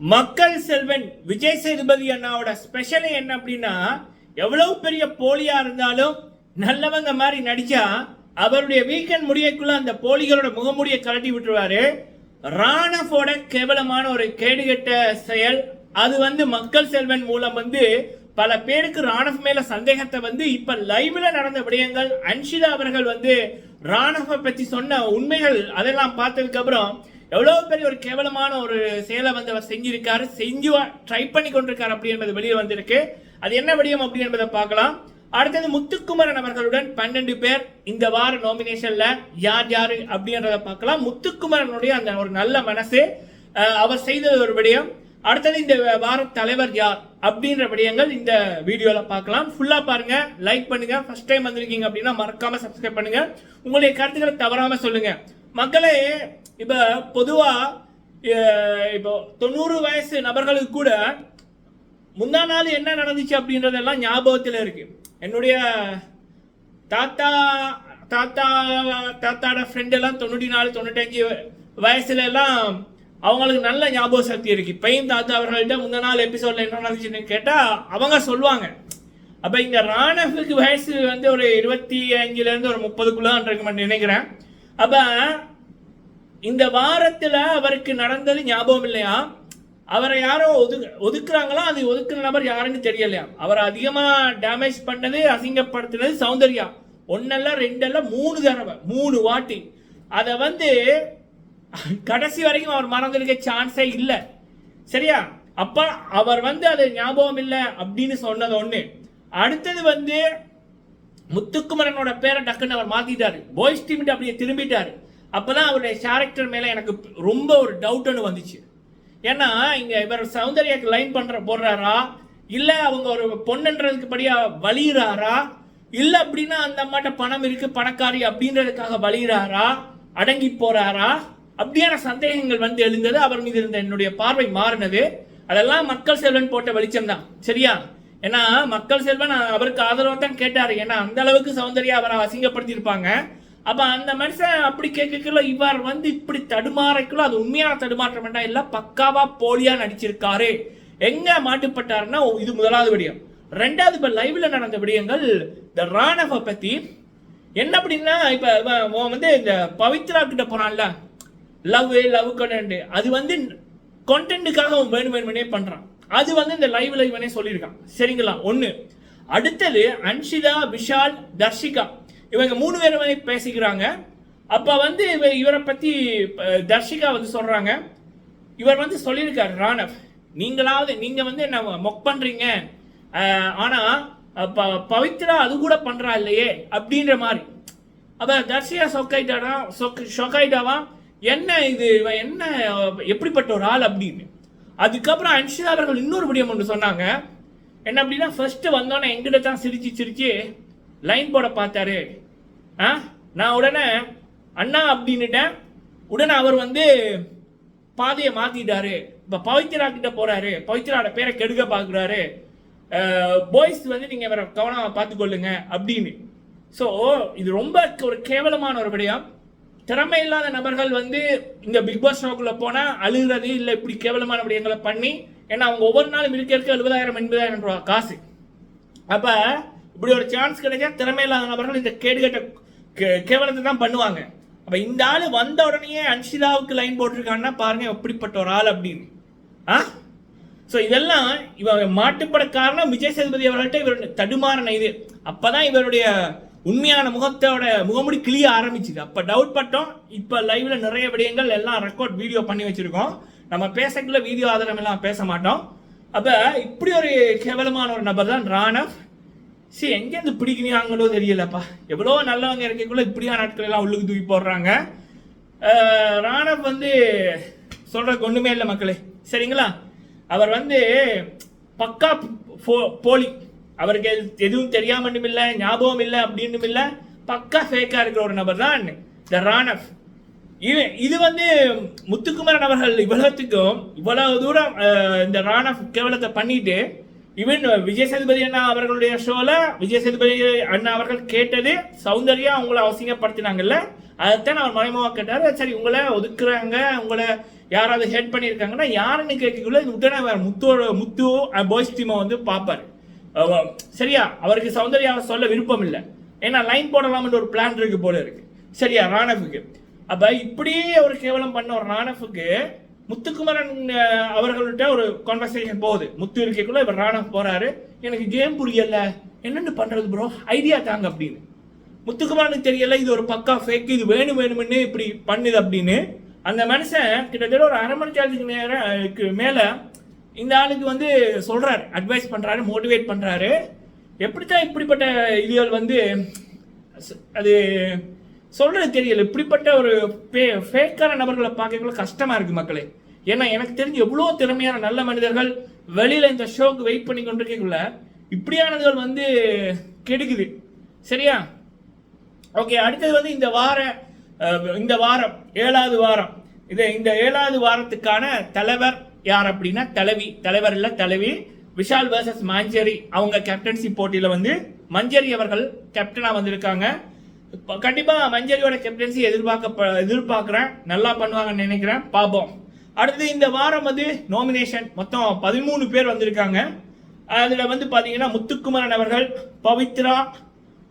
மக்கள் செல்வன் விஜய் சேதுபதி அண்ணாவோட ஸ்பெஷலே என்ன அப்படின்னா எவ்வளவு பெரிய போலியா இருந்தாலும் நல்லவங்க மாதிரி நடிச்சா அவருடைய வீக்கெண்ட் முடியக்குள்ள அந்த போலிகளோட முகமூடியை கழட்டி விட்டுருவாரு. ராணஃபோட கேவலமான ஒரு கேடுகெட்ட செயல். அது வந்து மக்கள் செல்வன் மூலம் வந்து பல பேருக்கு ராணவ் மேல சந்தேகத்தை வந்து இப்ப லைவ்ல நடந்த விடயங்கள் அன்ஷிதா அவர்கள் வந்து ராணவ பத்தி சொன்ன உண்மைகள் அதெல்லாம் பார்த்ததுக்கு அப்புறம் எவ்வளோ பெரிய ஒரு கேவலமான ஒரு செயலை வந்து அவர் செஞ்சிருக்காரு செஞ்சு ட்ரை பண்ணி கொண்டிருக்காரு அப்படி என்பது வெளியே வந்திருக்கு. அது என்ன விடயம் அப்படி என்பதை பார்க்கலாம். அடுத்தது முத்துக்குமரன் அவர்களுடன் பன்னெண்டு பேர் இந்த வார நாமினேஷன்ல யார் யாரு அப்படின்றத பார்க்கலாம். முத்துக்குமரனுடைய அந்த ஒரு நல்ல மனசு அவர் செய்தது ஒரு விடயம். அடுத்தது இந்த வார தலைவர் யார் அப்படின்ற விடயங்கள் இந்த வீடியோல பார்க்கலாம். ஃபுல்லா பாருங்க லைக் பண்ணுங்க. ஃபர்ஸ்ட் டைம் வந்திருக்கீங்க அப்படின்னா மறக்காம சப்ஸ்கிரைப் பண்ணுங்க. உங்களுடைய கருத்துக்களை தவறாம சொல்லுங்க. மக்களே இப்போ பொதுவாக இப்போ தொண்ணூறு வயசு நபர்களுக்கு கூட முந்தா நாள் என்ன நடந்துச்சு அப்படின்றதெல்லாம் ஞாபகத்தில் இருக்கு. என்னுடைய தாத்தா தாத்தா தாத்தாட ஃப்ரெண்டெல்லாம் தொண்ணூற்றி நாலு தொண்ணூத்தஞ்சு வயசுல எல்லாம் அவங்களுக்கு நல்ல ஞாபக சக்தி இருக்கு. பையன் தாத்தா அவர்கள்ட்ட முந்த நாள் எபிசோட்ல என்ன நடந்துச்சுன்னு கேட்டால் அவங்க சொல்லுவாங்க. அப்போ இந்த ராணவுக்கு வயசு வந்து ஒரு இருபத்தி அஞ்சுலேருந்து ஒரு ஒரு முப்பதுக்குள்ள இருக்குமென்னு நினைக்கிறேன். அப்ப இந்த வாரத்தில் அவருக்கு நடந்தது ஞாபகம் இல்லையா? அவரை யாரோ ஒது ஒதுக்குறாங்களோ? அது ஒதுக்குற நபர் யாருன்னு தெரியலையா? அவரை அதிகமாக டேமேஜ் பண்ணது அசிங்கப்படுத்தினது சௌந்தர்யா. ஒன்னல்ல ரெண்டல்ல மூணு தடவை மூணு வாட்டி. அதை வந்து கடைசி வரைக்கும் அவர் மறந்துருக்க சான்ஸே இல்லை. சரியா? அப்ப அவர் வந்து அது ஞாபகம் இல்லை அப்படின்னு சொன்னது ஒன்று அடுத்தது வந்து முத்துக்குமரனோட பேரை டக்குன்னு அவர் மாத்திட்டாரு. பாய்ஸ் டீம் அப்படியே திரும்பிட்டாரு. அப்பதான் அவருடைய கேரக்டர் மேல எனக்கு ரொம்ப ஒரு டவுட் வந்துச்சு. ஏன்னா இங்க இவர் சௌந்தர்யாக்கு லைன் பண்ற போடுறாரா? இல்ல அவங்க ஒரு பொண்ணுன்றதுக்கு படியா வலியுறாரா? இல்ல அப்படின்னா அந்த அம்மாட்ட பணம் இருக்கு பணக்காரி அப்படின்றதுக்காக வலியுறாரா? அடங்கி போறாரா? அப்படியான சந்தேகங்கள் வந்து எழுந்தது. அவர் மீது இருந்த என்னுடைய பார்வை மாறினது. அதெல்லாம் மக்கள் செல்வன் போட்ட வெளிச்சம் தான் சரியா? ஏன்னா மக்கள் செல்வன் அவருக்கு ஆதரவு தான் கேட்டார். ஏன்னா அந்த அளவுக்கு சௌந்தர்யா அவரை அசிங்கப்படுத்தியிருப்பாங்க. அப்போ அந்த மனுஷன் அப்படி கேட்கக்குள்ள இவர் வந்து இப்படி தடுமாறக்குள்ள அது உண்மையான தடுமாற்றம் வேண்டாம் இல்லை பக்காவா போலியா நடிச்சிருக்காரு. எங்க மாட்டுப்பட்டாருன்னா இது முதலாவது விடயம். ரெண்டாவது இப்போ லைவ்ல நடந்த விடயங்கள் இந்த ராணவ பத்தி. என்ன அப்படின்னா இப்போ வந்து இந்த பவித்ரா கிட்ட போறான்ல. லவ் லவ் கண்டென்ட் அது வந்து கண்டென்ட்டுக்காக அவன் வேணும் வேணுமனே பண்றான். அது வந்து இந்த லைவ்ல இவனே சொல்லியிருக்கான். சரிங்களா? ஒன்று அடுத்தது அன்ஷிதா விஷால் தர்ஷிகா. இவங்க மூணு பேரும் வந்து பேசிக்கிறாங்க. அப்போ வந்து இவ இவரை பற்றி தர்ஷிகா வந்து சொல்கிறாங்க இவர் வந்து சொல்லியிருக்காரு ராணவ் நீங்களாவது நீங்கள் வந்து என்ன மொக் பண்ணுறீங்க ஆனால் ப- பவித்ரா அது கூட பண்ணுறா இல்லையே? அப்படின்ற மாதிரி. அப்ப தர்ஷியா சொக் சொக்கைட்டாவா என்ன இது? இவன் என்ன எப்படிப்பட்ட ஒரு ஆள்? அப்படின்னு. அதுக்கப்புறம் அன்ஷிதா அவர்கள் இன்னொரு விடியம் ஒன்று சொன்னாங்க. என்ன அப்படின்னா ஃபர்ஸ்ட் வந்தோன்னே எங்கிட்ட தான் சிரிச்சு சிரிச்சு லைன் போட பார்த்தாரு. ஆ? நான் உடனே அண்ணா அப்படின்னுட்டேன். உடனே அவர் வந்து பாதையை மாத்திட்டாரு. இப்போ பவித்ரா கிட்ட போறாரு. பவித்ராவோட பேரை கெடுக்க பார்க்குறாரு. பாய்ஸ் வந்து நீங்க இவரை கவனமாக பார்த்துக்கொள்ளுங்க அப்படின்னு. ஸோ இது ரொம்ப ஒரு கேவலமான ஒரு விடயம். திறமை இல்லாத நபர்கள் வந்து இந்த பிக் பாஸ் ஷோக்குள்ளே போனால் அழுகிறது இல்லை இப்படி கேவலமான விடயங்களை பண்ணி ஏன்னா அவங்க ஒவ்வொரு நாளும் இருக்க இருக்க எழுபதாயிரம் எண்பதாயிரம் ரூபா காசு. அப்போ இப்படி ஒரு சான்ஸ் கிடைச்சா திறமை இல்லாத நபர்கள் இந்த கேடுகட்ட கே- கேவலத்தை தான் பண்ணுவாங்க. அப்போ இந்த ஆள் வந்த உடனே அன்ஷிதாவுக்கு லைன் போட்டிருக்காங்கன்னா பாருங்க எப்படிப்பட்ட ஒரு ஆள் அப்படின்னு. ஆ? ஸோ இதெல்லாம் இவன் மாட்டுப்பட காரணம் விஜய் சேதுபதி அவர்கள்ட்ட இவர் தடுமாறின இது. அப்போ தான் இவருடைய உண்மையான முகத்தோட முகமுடி கிளிய ஆரம்பிச்சுது. அப்போ டவுட் பட்டோம். இப்போ லைவ்ல நிறைய விடயங்கள் எல்லாம் ரெக்கார்ட் வீடியோ பண்ணி வச்சிருக்கோம். நம்ம பேசக்குள்ள வீடியோ ஆதாரம் எல்லாம் பேச மாட்டோம். அப்போ இப்படி ஒரு கேவலமான ஒரு நபர் தான் ராணவ். சரி எங்கேருந்து பிடிக்கிறாங்களோ தெரியலப்பா. எவ்வளோ நல்லவங்க இருக்கக்குள்ள இப்படியான நாட்கள் எல்லாம் உள்ளுக்கு தூக்கி போடுறாங்க. ராணவ் வந்து சொல்கிறதுக்கு ஒன்றுமே இல்லை மக்களே. சரிங்களா? அவர் வந்து பக்கா போ- போலி அவருக்கு எதுவும் தெரியாமட்டும் இல்லை ஞாபகம் இல்லை அப்படின்னும் இல்லை. பக்கா ஃபேக்காக இருக்கிற ஒரு நபர் தான் த ராணஃப் இது இது வந்து முத்துக்குமரன் அவர்கள் இவ்வளோத்துக்கும் இவ்வளவு தூரம் இந்த ராணஃப் கேவலத்தை பண்ணிட்டு ஈவன் விஜய் சேதுபதி அண்ணா அவர்களுடைய ஷோவில் விஜய் சேதுபதி அண்ணா அவர்கள் கேட்டது சௌந்தர்யா அவங்கள அவசியப்படுத்தினாங்கல்ல அதைத்தான் அவர் மறைமுகமாக கேட்டார். சரி உங்களை ஒதுக்குறாங்க உங்களை யாராவது ஹெட் பண்ணியிருக்காங்கன்னா யாருன்னு கேட்கக்குள்ள உடனே வேற முத்தோட முத்து பாய்ஸ் டீமை வந்து பார்ப்பாரு. சரியா? அவருக்கு சௌந்தர்யாவை சொல்ல விருப்பம் இல்லை ஏன்னா லைன் போடலாம்னு ஒரு பிளான் இருக்கு போல இருக்கு. சரியா? ராணஃபுக்கு அப்போ இப்படியே ஒரு கேவலம் பண்ண ஒரு ராணஃபுக்கு முத்துக்குமரன் அவர்கள்ட்ட ஒரு கான்வர்சேஷன் போகுது. முத்து இருக்கக்குள்ள இவர் ராணவ் போறாரு. எனக்கு கேம் புரியல. என்னென்னு பண்றது ப்ரோ ஐடியா தாங்க அப்படின்னு. முத்துக்குமரனுக்கு தெரியல இது ஒரு பக்கா ஃபேக் இது வேணும் வேணும்னு இப்படி பண்ணுது அப்படின்னு. அந்த மனுஷன் கிட்டத்தட்ட ஒரு அரை மணி நேரத்துக்கு நேரம் மேலே இந்த ஆளுக்கு வந்து சொல்கிறார் அட்வைஸ் பண்ணுறாரு மோட்டிவேட் பண்ணுறாரு எப்படித்தான் இப்படிப்பட்ட இதுகள் வந்து அது சொல்கிறது தெரியல. இப்படிப்பட்ட ஒரு பே ஃபேக்கான நபர்களை பார்க்கக்குள்ள கஷ்டமாக இருக்குது மக்களே. ஏன்னா எனக்கு தெரிஞ்சு எவ்வளோ திறமையான நல்ல மனிதர்கள் வெளியில் இந்த ஷோக்கு வெயிட் பண்ணி கொண்டிருக்கக்குள்ள இப்படியானதுகள் வந்து கெடுக்குது. சரியா? ஓகே அடுத்தது வந்து இந்த வார இந்த வாரம் ஏழாவது வாரம். இது இந்த ஏழாவது வாரத்துக்கான தலைவர் யார் அப்படின்னா தலைவி. தலைவர் இல்ல தலைவி. விஷால் வர்சஸ் மஞ்சரி. அவங்க கேப்டன்சி போட்டியில வந்து மஞ்சரி அவர்கள் கேப்டனா வந்திருக்காங்க. கண்டிப்பாக கண்டிப்பா மஞ்சரியோட கேப்டன்சி எதிர்பார்க்க எதிர்பார்க்கிறேன். நல்லா பண்ணுவாங்கன்னு நினைக்கிறேன். பார்ப்போம். அடுத்து இந்த வாரம் வந்து நாமினேஷன் மொத்தம் பதிமூணு பேர் வந்திருக்காங்க. அதுல வந்து பாத்தீங்கன்னா முத்துக்குமரன் அவர்கள் பவித்ரா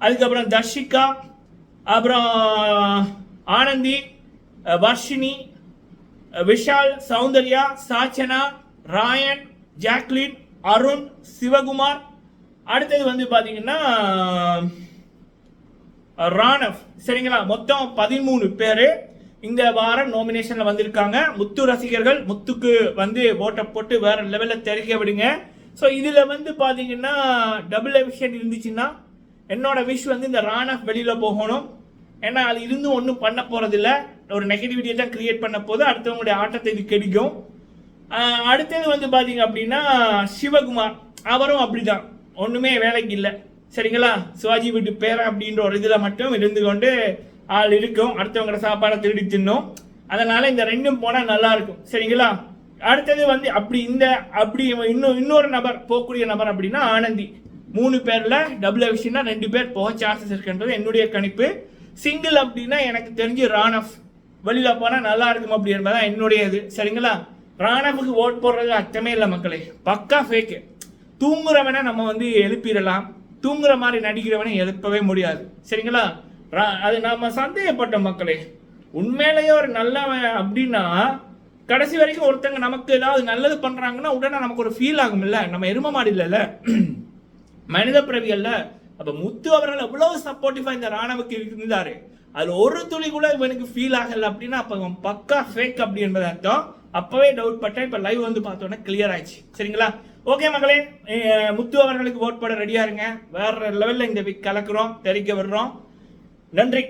அதுக்கப்புறம் தர்ஷிகா அப்புறம் ஆனந்தி வர்ஷினி விஷால் சௌந்தர்யா சாச்சனா ராயன் ஜாக்லின் அருண் சிவகுமார். அடுத்தது வந்து பார்த்தீங்கன்னா ராணவ். சரிங்களா? மொத்தம் பதிமூணு பேர் இந்த வாரம் நோமினேஷனில் வந்திருக்காங்க. முத்து ரசிகர்கள் முத்துக்கு வந்து ஓட்டை போட்டு வேற லெவலில் தெரிக்க விடுங்க. ஸோ இதில் வந்து பார்த்தீங்கன்னா டபுள் எவிஷன் இருந்துச்சுன்னா என்னோட விஷ் வந்து இந்த ராணவ் வெளியில் போகணும். ஏன்னா அது இருந்தும் ஒன்றும் பண்ண போகிறதில்ல ஒரு நெகட்டிவிட்டியை தான் கிரியேட் பண்ண போது அடுத்தவங்களுடைய ஆட்டத்தை இது கிடைக்கும். அடுத்தது வந்து பார்த்தீங்க அப்படின்னா சிவகுமார். அவரும் அப்படிதான். ஒன்றுமே வேலைக்கு இல்லை. சரிங்களா? சிவாஜி வீட்டு பேரன் அப்படின்ற ஒரு இதில் மட்டும் இருந்து கொண்டு ஆள் இருக்கும். அடுத்தவங்களோட சாப்பாடை திருடி தின்னும். அதனால் இந்த ரெண்டும் போனால் நல்லா இருக்கும். சரிங்களா? அடுத்தது வந்து அப்படி இந்த அப்படி இன்னும் இன்னொரு நபர் போகக்கூடிய நபர் அப்படின்னா ஆனந்தி. மூணு பேரில் டபுள் விஷயம்னா ரெண்டு பேர் போக சான்சஸ் இருக்குன்றது என்னுடைய கணிப்பு. சிங்கிள் அப்படின்னா எனக்கு தெரிஞ்சு ராணஃப் வெளியில் போனால் நல்லா இருக்கும் அப்படி என்பதான் என்னுடைய இது. சரிங்களா? ராணவுக்கு ஓட் போடுறது அர்த்தமே இல்லை மக்களே. பக்கா ஃபேக்கு தூங்குறவனை நம்ம வந்து எழுப்பிடலாம். தூங்குற மாதிரி நடிக்கிறவனை எழுப்பவே முடியாது. சரிங்களா? ரா- அது நம்ம சந்தேகப்பட்ட மக்களே. உண்மையிலேயே ஒரு நல்லவன் அப்படின்னா கடைசி வரைக்கும் ஒருத்தங்க நமக்கு ஏதாவது நல்லது பண்ணுறாங்கன்னா உடனே நமக்கு ஒரு ஃபீல் ஆகும்ல. நம்ம எரும மாடு மனித பிறவிகளில் அப்ப முத்து அவர்கள் எவ்வளவு சப்போர்ட்டிவா இந்த ராணவுக்கு இருந்தாரு? அதில் ஒரு துளி கூட இவனுக்கு ஃபீல் ஆகல அப்படின்னா அப்ப இவன் பக்கா ஃபேக் அப்படி என்பது அர்த்தம். அப்பவே டவுட் பட்டேன். இப்ப லைவ் வந்து பார்த்தோன்னே கிளியர் ஆயிடுச்சு. சரிங்களா? ஓகே மகளே முத்து அவர்களுக்கு ஓட் போட ரெடியா இருங்க. வேற லெவல்ல இந்த வீக் கலக்குறோம் தெரிக்க விடுறோம். நன்றி.